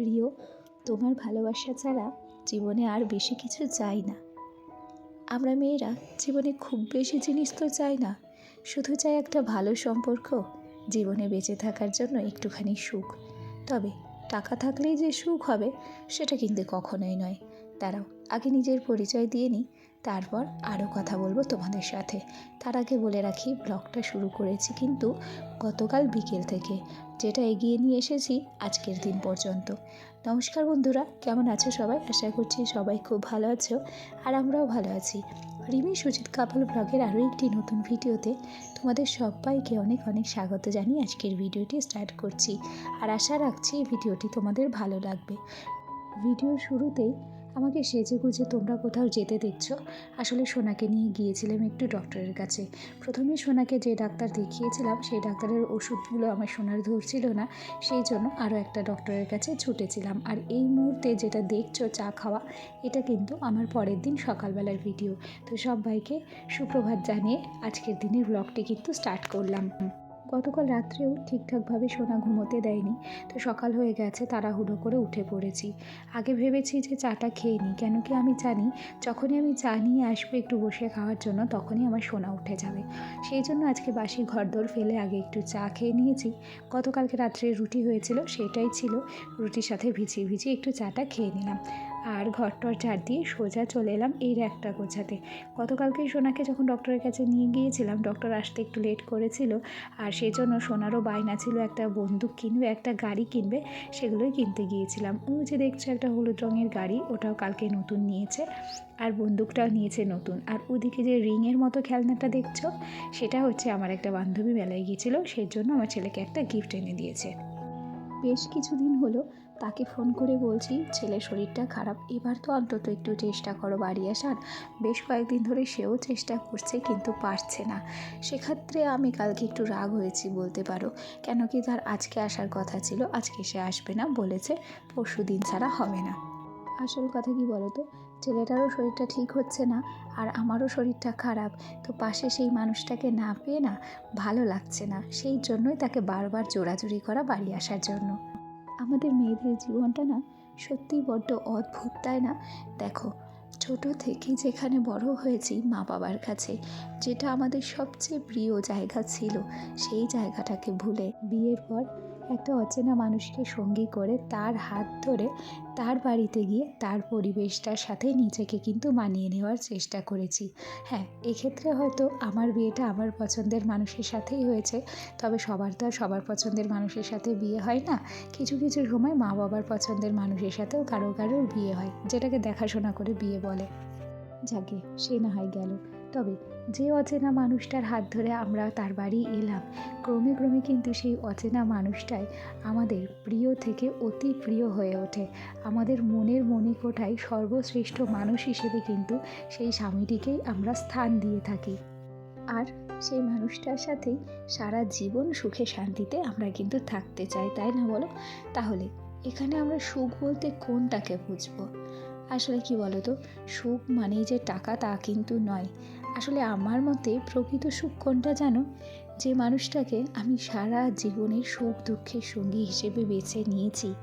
প্রিয়, তোমার ভালোবাসা ছাড়া জীবনে আর বেশি কিছু চাই না। আমরা মেয়েরা জীবনে খুব বেশি জিনিস তো চাই না, শুধু চাই একটা ভালো সম্পর্ক, জীবনে বেঁচে থাকার জন্য একটুখানি সুখ। তবে টাকা থাকলেই যে সুখ হবে, সেটা কিন্তু কখনোই নয়। তারাও আগে নিজের পরিচয় দিয়ে নিই। তারপর আরও কথা বলব তোমাদের সাথে। তার আগে বলে রাখি ব্লগটা শুরু করেছি কিন্তু গতকাল বিকেল থেকে, যেটা এগিয়ে নিয়ে এসেছি আজকের দিন পর্যন্ত। নমস্কার বন্ধুরা, কেমন আছো সবাই? আশা করছি সবাই খুব ভালো আছো আর আমরাও ভালো আছি। রিমি সুজিত কাপাল ব্লগের আরও একটি নতুন ভিডিওতে তোমাদের সবাইকে অনেক অনেক স্বাগত জানিয়ে আজকের ভিডিওটি স্টার্ট করছি। আর আশা রাখছি এই ভিডিওটি তোমাদের ভালো লাগবে। ভিডিও শুরুতেই আমাকে সেজে গুজে তোমরা কোথাও যেতে দেখছ? আসলে সোনাকে নিয়ে গিয়েছিলাম একটু ডক্টরের কাছে। প্রথমে সোনাকে যে ডাক্তার দেখিয়েছিলাম, সেই ডাক্তারের ওষুধগুলো আমার সোনার ধরছিল না, সেই জন্য আরও একটা ডক্টরের কাছে ছুটেছিলাম। আর এই মুহূর্তে যেটা দেখছ, চা খাওয়া, এটা কিন্তু আমার পরের দিন সকালবেলার ভিডিও। তো সবাইকে সুপ্রভাত জানিয়ে আজকের দিনের ব্লগটি কিন্তু স্টার্ট করলাম। গতকাল রাত্রেও ঠিকঠাকভাবে সোনা ঘুমোতে দেয়নি। তো সকাল হয়ে গেছে, তাড়াহুড়ো করে উঠে পড়েছি। আগে ভেবেছি যে চাটা খেয়ে নিই, কেন কি আমি জানি, যখনই আমি চা নিয়ে আসব একটু বসে খাওয়ার জন্য, তখনই আমার সোনা উঠে যাবে। সেই জন্য আজকে বাসি ঘরদোর ফেলে আগে একটু চা খেয়ে নিয়েছি। গতকালকে রাত্রে রুটি হয়েছিল, সেটাই ছিল। রুটির সাথে ভিজিয়ে ভিজিয়ে একটু চাটা খেয়ে নিলাম। আর ঘরটর ঝাড় দিয়ে সোজা চলে এলাম এই র্যাকটা গোছাতে। গতকালকেই সোনাকে যখন ডক্টরের কাছে নিয়ে গিয়েছিলাম, ডক্টর আসতে একটু লেট করেছিল আর সেই জন্য সোনারও বায়না ছিল, একটা বন্দুক কিনবে, একটা গাড়ি কিনবে, সেগুলোই কিনতে গিয়েছিলাম। ও যে দেখছ একটা হলুদ রঙের গাড়ি, ওটাও কালকে নতুন নিয়েছে আর বন্দুকটাও নিয়েছে নতুন। আর ওদিকে যে রিংয়ের মতো খেলনাটা দেখছ, সেটা হচ্ছে আমার একটা বান্ধবী মেলায় গিয়েছিল সেই জন্য আমার ছেলেকে একটা গিফট এনে দিয়েছে। বেশ কিছুদিন হলো তাকে ফোন করে বলছি, ছেলের শরীরটা খারাপ, এবার তো অন্তত একটু চেষ্টা করো বাড়ি আসার। বেশ কয়েকদিন ধরে সেও চেষ্টা করছে কিন্তু পারছে না। সেক্ষেত্রে আমি কালকে একটু রাগ হয়েছি বলতে পারো। কেন কি তার আজকে আসার কথা ছিল, আজকে সে আসবে না বলেছে, পরশু দিন ছাড়া হবে না। আসল কথা কি বলো তো? ছেলেটারও শরীরটা ঠিক হচ্ছে না, আর আমারও শরীরটা খারাপ। তো পাশে সেই মানুষটাকে না পেয়ে না ভালো লাগছে না, সেই জন্যই তাকে বারবার জোরাজুরি করা বাড়ি আসার জন্য। আমাদের মেয়েদের জীবনটা না সত্যিই বড্ড অদ্ভুত, তাই না? দেখো, ছোট থেকে যেখানে বড় হয়েছি মা বাবার কাছে, যেটা আমাদের সবচেয়ে প্রিয় জায়গা ছিল, সেই জায়গাটাকে ভুলে বিয়ের পর একটা অচেনা মানুষকে সঙ্গী করে তার হাত ধরে তার বাড়িতে গিয়ে তার পরিবেশটার সাথে নিজেকে কিন্তু মানিয়ে নেওয়ার চেষ্টা করেছি। হ্যাঁ এক্ষেত্রে হয়তো আমার বিয়েটা আমার পছন্দের মানুষের সাথেই হয়েছে, তবে সবার তো আর সবার পছন্দের মানুষের সাথে বিয়ে হয় না। কিছু কিছু সময় মা বাবার পছন্দের মানুষের সাথেও কারও কারোর বিয়ে হয়, যেটাকে দেখাশোনা করে বিয়ে বলে। যাকে, সে না হয় গেল। তবে যে অচেনা মানুষটার হাত ধরে আমরা তার বাড়ি এলাম, ক্রমে ক্রমে কিন্তু সেই অচেনা মানুষটাই আমাদের প্রিয় থেকে অতি প্রিয় হয়ে ওঠে। আমাদের মনের মণিকোঠায় সর্বশ্রেষ্ঠ মানুষ হিসেবে কিন্তু সেই স্বামীটিকেই আমরা স্থান দিয়ে থাকি। আর সেই মানুষটার সাথেই সারা জীবন সুখে শান্তিতে আমরা কিন্তু থাকতে চাই, তাই না বলো? তাহলে এখানে আমরা সুখ বলতে কোনটাকে বুঝব? আসলে কি বলো তো সুখ মানেই যে টাকা তা কিন্তু নয়। আসলে আমার মতে প্রকৃত সুখ কোনটা জানো? যে মানুষটাকে আমি সারা জীবনের সুখ দুঃখের সঙ্গী হিসেবে বেছে নিয়েছি।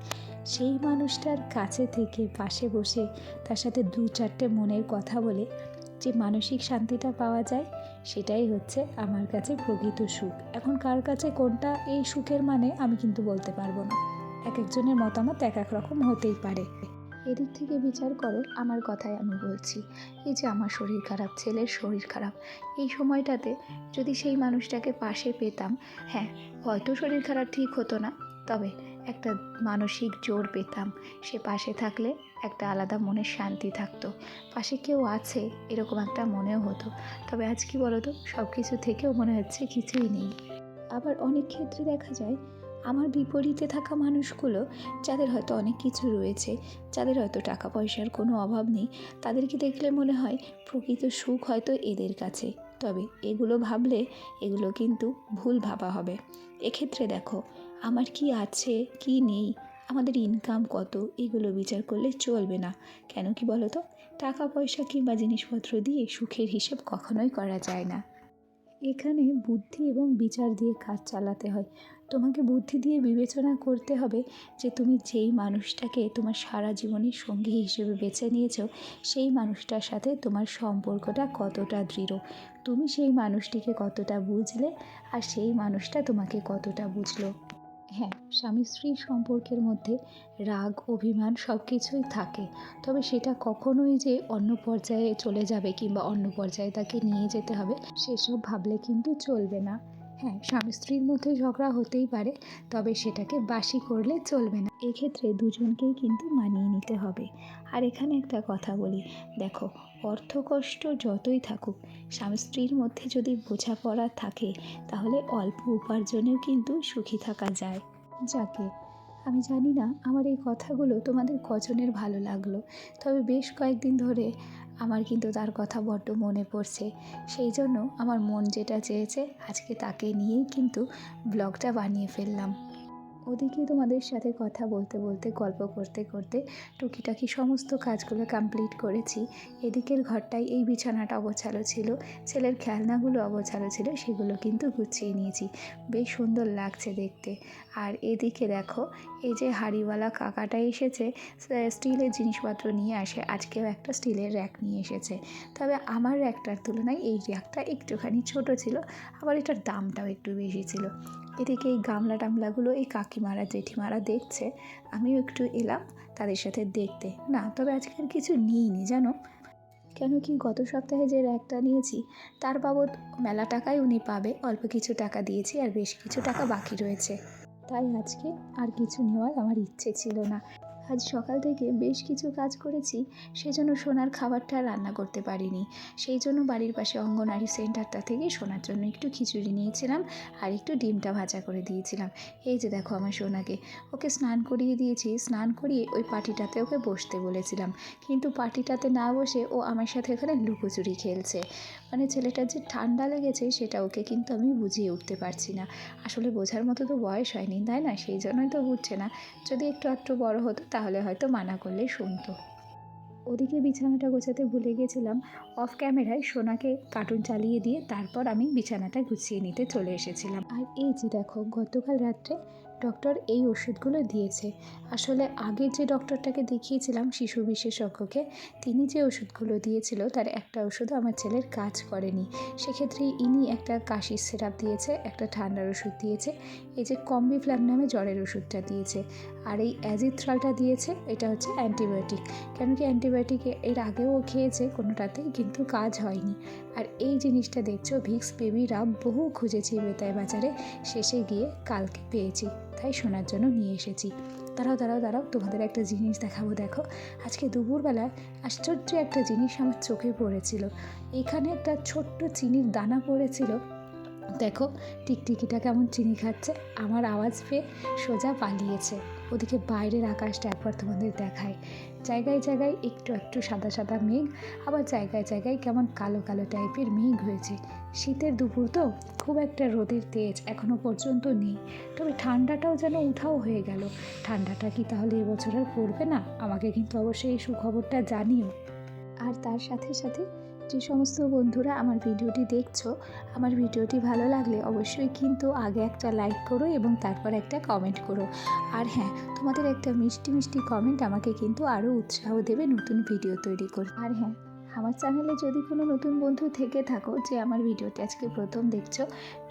সেই মানুষটার কাছে থেকে পাশে বসে তার সাথে দু চারটে মনের কথা বলে যে মানসিক শান্তিটা পাওয়া যায়, সেটাই হচ্ছে আমার কাছে প্রকৃত সুখ। এখন কার কাছে কোনটা এই সুখের মানে আমি কিন্তু বলতে পারব না। এক একজনের মতামত এক এক রকম হতেই পারে। এদিক থেকে বিচার করো, আমার কথাই আমি বলছি। এই যে আমার শরীর খারাপ, ছেলের শরীর খারাপ, এই সময়টাতে যদি সেই মানুষটাকে পাশে পেতাম হ্যাঁ হয়তো শরীর খারাপ ঠিক হতো না, তবে একটা মানসিক জোর পেতাম। সে পাশে থাকলে একটা আলাদা মনের শান্তি থাকতো। পাশে কেউ আছে, এরকম একটা মনেও হতো। তবে আজ কি বলো তো সব কিছু থেকেও মনে হচ্ছে কিছুই নেই। আবার অনেক ক্ষেত্রে দেখা যায় আমার বিপরীতে থাকা মানুষগুলো, যাদের হয়তো অনেক কিছু রয়েছে, যাদের হয়তো টাকা পয়সার কোনো অভাব নেই, তাদেরকে দেখলে মনে হয় প্রকৃত সুখ হয়তো এদের কাছে। তবে এগুলো ভাবলে এগুলো কিন্তু ভুল ভাবা হবে। এক্ষেত্রে দেখো, আমার কি আছে, কি নেই, আমাদের ইনকাম কত, এগুলো বিচার করলে চলবে না। কেন কি বলো তো টাকা পয়সা কিংবা জিনিসপত্র দিয়ে সুখের হিসেব কখনোই করা যায় না। এখানে বুদ্ধি এবং বিচার দিয়ে কাজ চালাতে হয়। তোমাকে বুদ্ধি দিয়ে বিবেচনা করতে হবে যে তুমি যেই মানুষটাকে তোমার সারা জীবনের সঙ্গী হিসেবে বেছে নিয়েছ, সেই মানুষটার সাথে তোমার সম্পর্কটা কতটা দৃঢ়। তুমি সেই মানুষটিকে কতটা বুঝলে আর সেই মানুষটা তোমাকে কতটা বুঝলো। হ্যাঁ স্বামী স্ত্রী সম্পর্কের মধ্যে রাগ, অভিমান সব কিছুই থাকে। তবে সেটা কখনোই যে অন্য পর্যায়ে চলে যাবে কিংবা অন্য পর্যায়ে তাকে নিয়ে যেতে হবে, সেসব ভাবলে কিন্তু চলবে না। হ্যাঁ স্বামী স্ত্রীর মধ্যে ঝগড়া হতেই পারে, তবে সেটাকে বাসি করলে চলবে না। এক্ষেত্রে দুজনকেই কিন্তু মানিয়ে নিতে হবে। আর এখানে একটা কথা বলি। দেখো অর্থকষ্ট যতই থাকুক, স্বামী স্ত্রীর মধ্যে যদি বোঝাপড়া থাকে, তাহলে অল্প উপার্জনেও কিন্তু সুখী থাকা যায়। যাকে, আমি জানি না, আমার এই কথাগুলো তোমাদের কজনের ভালো লাগল, তবে বেশ কয়েকদিন ধরে আমার কিন্তু তার কথা বড্ড মনে পড়ছে। সেই জন্য আমার মন যেটা চেয়েছে, আজকে তাকে নিয়েই কিন্তু ব্লগটা বানিয়ে ফেললাম। ওদিকে তোমাদের সাথে কথা বলতে বলতে, গল্প করতে করতে টুকিটাকি সমস্ত কাজগুলো কমপ্লিট করেছি। এদিকের ঘরটায় এই বিছানাটা অগোছালো ছিল, ছেলের খেলনাগুলো অগোছালো ছিল, সেগুলো কিন্তু গুছিয়ে নিয়েছি। বেশ সুন্দর লাগছে দেখতে। আর এদিকে দেখো, এই যে হাড়িওয়ালা কাকাটা এসেছে স্টিলের জিনিসপত্র নিয়ে আসে। আজকেও একটা স্টিলের র্যাক নিয়ে এসেছে। তবে আমার র্যাকটার তুলনায় এই র্যাকটা একটুখানি ছোট ছিল, আবার এটার দামটাও একটু বেশি ছিল। এদিকে এই গামলা টামলাগুলো এই কাকিমারা, জেঠিমারা দেখছে, আমিও একটু এলাম তাদের সাথে দেখতে। না, তবে আজকে আর কিছু নিইনি, জানো? কেন কি গত সপ্তাহে যে র্যাকটা নিয়েছি, তার বাবদ মেলা টাকাই উনি পাবে, অল্প কিছু টাকা দিয়েছি আর বেশ কিছু টাকা বাকি রয়েছে। তাই আজকে আর কিছু নেওয়ার আমার ইচ্ছে ছিল না। আজ সকাল থেকে বেশ কিছু কাজ করেছি, সেজন্য সোনার খাবারটা রান্না করতে পারিনি। সেই জন্য বাড়ির পাশে অঙ্গনারী সেন্টারটা থেকে সোনার জন্য একটু খিচুড়ি নিয়েছিলাম আর একটু ডিমটা ভাজা করে দিয়েছিলাম। এই যে দেখো আমার সোনাকে, ওকে স্নান করিয়ে দিয়েছি, স্নান করিয়ে ওই পাটিটাতে ওকে বসতে বলেছিলাম। কিন্তু পাটিটাতে না বসে ও আমার সাথে এখানে লুকোচুরি খেলছে। মানে ছেলেটার যে ঠান্ডা লেগেছে সেটা ওকে কিন্তু আমি বুঝিয়ে উঠতে পারছি না। আসলে বোঝার মতো তো বয়স হয়নি, তাই না? সেই জন্যই তো বুঝছে না। যদি একটু একটু বড় হতো তাহলে হয়তো মানা করলে শুনতো। ওদিকে বিছানাটা গোছাতে ভুলে গেছিলাম। অফ ক্যামেরায় সোনাকে কার্টুন চালিয়ে দিয়ে তারপর আমি বিছানাটা গুছিয়ে নিতে চলে এসেছিলাম। আর এই যে দেখো, গতকাল রাত্রে ডক্টর এই ওষুধগুলো দিয়েছে। আসলে আগে যে ডক্টরটাকে দেখিয়েছিলাম, শিশু বিশেষজ্ঞকে, তিনি যে ওষুধগুলো দিয়েছিল, তার একটা ওষুধ আমার ছেলের কাজ করেনি। সেক্ষেত্রে ইনি একটা কাশির সিরাপ দিয়েছে, একটা ঠান্ডার ওষুধ দিয়েছে, এই যে কম্বি কম্বিফ্ল্যাম নামে জ্বরের ওষুধটা দিয়েছে। আর এই অ্যাজিথ্রালটা দিয়েছে, এটা হচ্ছে অ্যান্টিবায়োটিক। কেন কি অ্যান্টিবায়োটিক এর আগেও খেয়েছে কোনোটাতেই কিন্তু কাজ হয়নি। আর এই জিনিসটা দেখছ, ভিক্স বেবিরা বহু খুঁজেছি বেতায় বাজারে, শেষে গিয়ে কালকে পেয়েছি, তাই শোনার জন্য নিয়ে এসেছি। দাঁড়াও দাঁড়াও দাঁড়াও, তোমাদের একটা জিনিস দেখাবো, দেখো। আজকে দুপুরবেলায় আশ্চর্য একটা জিনিস আমার চোখে পড়েছিল। এখানে একটা ছোট্ট চিনির দানা পড়েছিল। দেখো, টিকটিকিটা কেমন চিনি খাচ্ছে, আমার আওয়াজ পেয়ে সোজা পালিয়েছে। ওদিকে বাইরের আকাশটা একবার তোমাদের দেখায় জায়গায় জায়গায় একটু একটু সাদা সাদা মেঘ, আবার জায়গায় জায়গায় কেমন কালো কালো টাইপের মেঘ হয়েছে। শীতের দুপুর তো খুব একটা রোদের তেজ এখনও পর্যন্ত নেই। তবে ঠান্ডাটাও যেন উঠাও হয়ে গেল। ঠান্ডাটা কি তাহলে এবছর আর পড়বে না? আমাকে কিন্তু অবশ্যই এই সুখবরটা জানিও। আর তার সাথে সাথে যে সমস্ত বন্ধুরা আমার ভিডিওটি দেখছ, আমার ভিডিওটি ভালো লাগলে অবশ্যই কিন্তু আগে একটা লাইক করো এবং তারপর একটা কমেন্ট করো। আর হ্যাঁ তোমাদের একটা মিষ্টি মিষ্টি কমেন্ট আমাকে কিন্তু আরও উৎসাহ দেবে নতুন ভিডিও তৈরি করে আর হ্যাঁ আমার চ্যানেলে যদি কোনো নতুন বন্ধু থেকে থাকো যে আমার ভিডিওটি আজকে প্রথম দেখছ,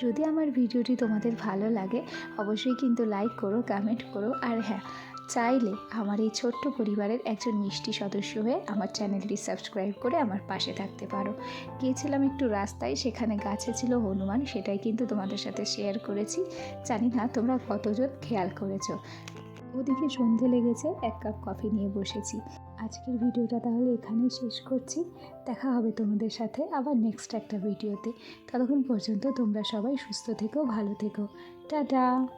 যদি আমার ভিডিওটি তোমাদের ভালো লাগে, অবশ্যই কিন্তু লাইক করো কমেন্ট করো। আর হ্যাঁ চাইলে আমার এই ছোট্ট পরিবারের একজন মিষ্টি সদস্য হয়ে আমার চ্যানেলটি সাবস্ক্রাইব করে আমার পাশে থাকতে পারো। গিয়েছিলাম একটু রাস্তায়, সেখানে গাছে ছিল হনুমান, সেটাই কিন্তু তোমাদের সাথে শেয়ার করেছি। জানি না তোমরা কতজন খেয়াল করেছ। ওদিকে সন্ধে লেগেছে, এক কাপ কফি নিয়ে বসেছি। আজকের ভিডিওটা তাহলে এখানেই শেষ করছি। দেখা হবে তোমাদের সাথে আবার নেক্সট একটা ভিডিওতে। ততক্ষণ পর্যন্ত তোমরা সবাই সুস্থ থেকো, ভালো থেকো। টাটা!